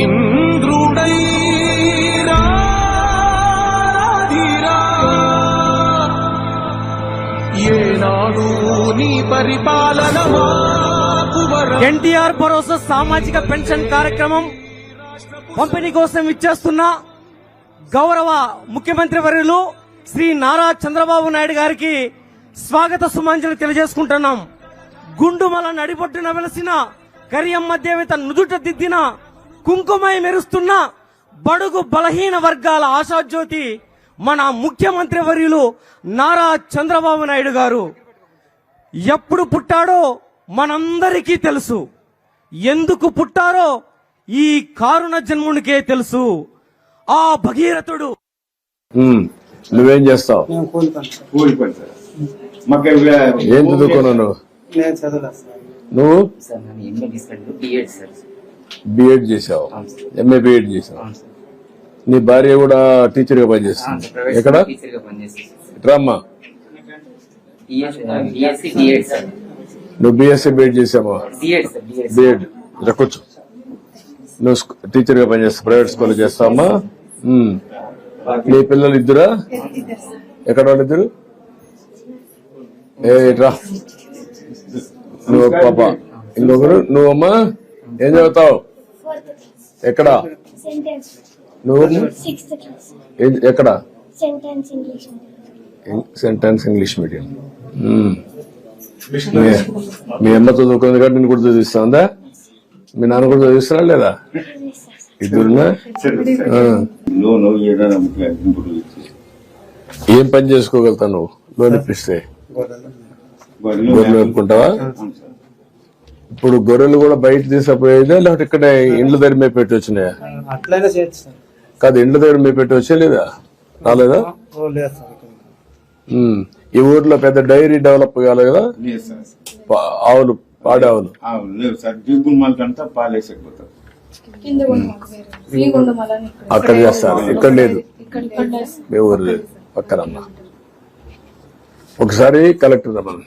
ఇంద్రుడై ఏనాడు నీ పరిపాలన ఎన్టీఆర్ భరోసా సామాజిక పెన్షన్ కార్యక్రమం పంపిణీ కోసం ఇచ్చేస్తున్న గౌరవ ముఖ్యమంత్రి వర్యులు శ్రీ నారా చంద్రబాబు నాయుడు గారికి స్వాగత సుమాంజలి తెలియజేసుకుంటున్నాం. గుండుమల నడిబొట్టున వెలసిన కరియమ్మ దేవత నుదుట దిద్దిన కుంకుమై మెరుస్తున్న బడుగు బలహీన వర్గాల ఆశాజ్యోతి మన ముఖ్యమంత్రి వర్యులు నారా చంద్రబాబు నాయుడు గారు. ఎప్పుడు పుట్టాడో మనందరికీ తెలుసు. ఎందుకు పుట్టారో ఈ కారుణ జన్మునికే తెలుసు. ఆ భగీరథుడు. నువ్వేం చేస్తావు? ఏం చదువుకున్నావు నువ్వు బిఎడ్ చేసావు. ఎంఏ బిఎడ్ చేసావు. నీ భార్య కూడా టీచర్గా పనిచేస్తుంది. ఎక్కడ? రామ్మా. నువ్వు బిఎస్సీ బిఎడ్ చేసావా? బిఎడ్ కూర్చో. నువ్వు టీచర్గా పనిచేస్తావు ప్రైవేట్ స్కూల్ చేస్తావమ్మా. నీ పిల్లలు ఇద్దరా? ఎక్కడ వాళ్ళు ఇద్దరు? ఏ రా నువ్వు పాప. ఇంకొకరు? నువ్వమ్మా? ఏం చదువుతావు? ఎక్కడ? సెంటెన్స్ నువ్వు? ఎక్కడ? Sentence English sentence English medium. మీ- అమ్మ చదువుకుంది కాబట్టి నేను కూడా చదివిస్తుందా? మీ నాన్న కూడా చదివిస్తున్నా లేదా? ఇద్దరునా? ఇచ్చి ఏం పని చేసుకోగలుగుతావు నువ్వు? లోన్ ఇప్పిస్తే. గొర్రెలు. గొర్రెలు గొర్రెలు మేపుకుంటావా అవును సార్ ఇప్పుడు గొర్రెలు కూడా బయట తీసుకుపోయేదా లేకపోతే ఇక్కడ ఇండ్ల దగ్గర మేము పెట్టి వచ్చినాయా? అట్లయినా చేయొచ్చు సార్. కాదు ఇండ్ల దగ్గర మేము పెట్టి వచ్చే లేదా? రాలేదా? ఓ లేదు సార్. ఈ ఊర్లో పెద్ద డైరీ డెవలప్ కాలేదు కదా? లేదు సార్ పా- ఆవులు పాడే ఆవులు. ఆ, లేదు సార్ జీబుల్ మాలకంతా పాలేసకపోతారు కింద కూడా మాకు వేరే. ఫ్రీగా ఉండమని ఇక్కడ. అక్కడ చేస్తారు. ఇక్కడ లేదు. ఇక్కడ ఇక్కడ మీ ఊరు లేదు. పక్కనమ్మా ఒకసారి కలెక్టర్ రమ్మని.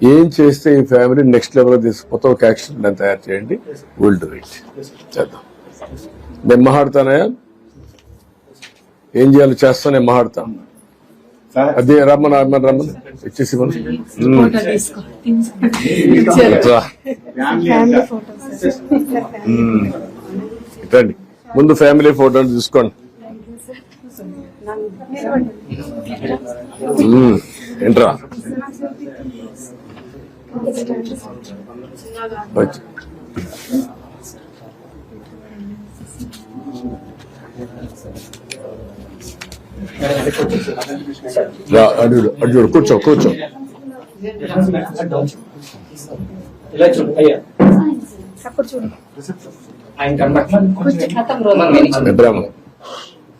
ఏం చేస్తే ఈ ఫ్యామిలీ నెక్స్ట్ లెవెల్ తీసుకుపోతే ఒక యాక్షన్ ప్లాన్ తయారు చేయండి. విల్ డూ ఇట్ చేద్దాం. నేను మాట్లాడతానయా ఏం చేయాలో? చేస్తా నేను మాట్లాడతాను సార్ అదే రమ్మని రమ్మని రమ్మని. ఇచ్చేసి. రండి ముందు ఫ్యామిలీ ఫోటోలు తీసుకోండి. ఏంట్రా? అటు చూడు కూర్చో కూర్చో. అప్పుడు చూడు. ఆయన కనబడుతుంది కొంచెం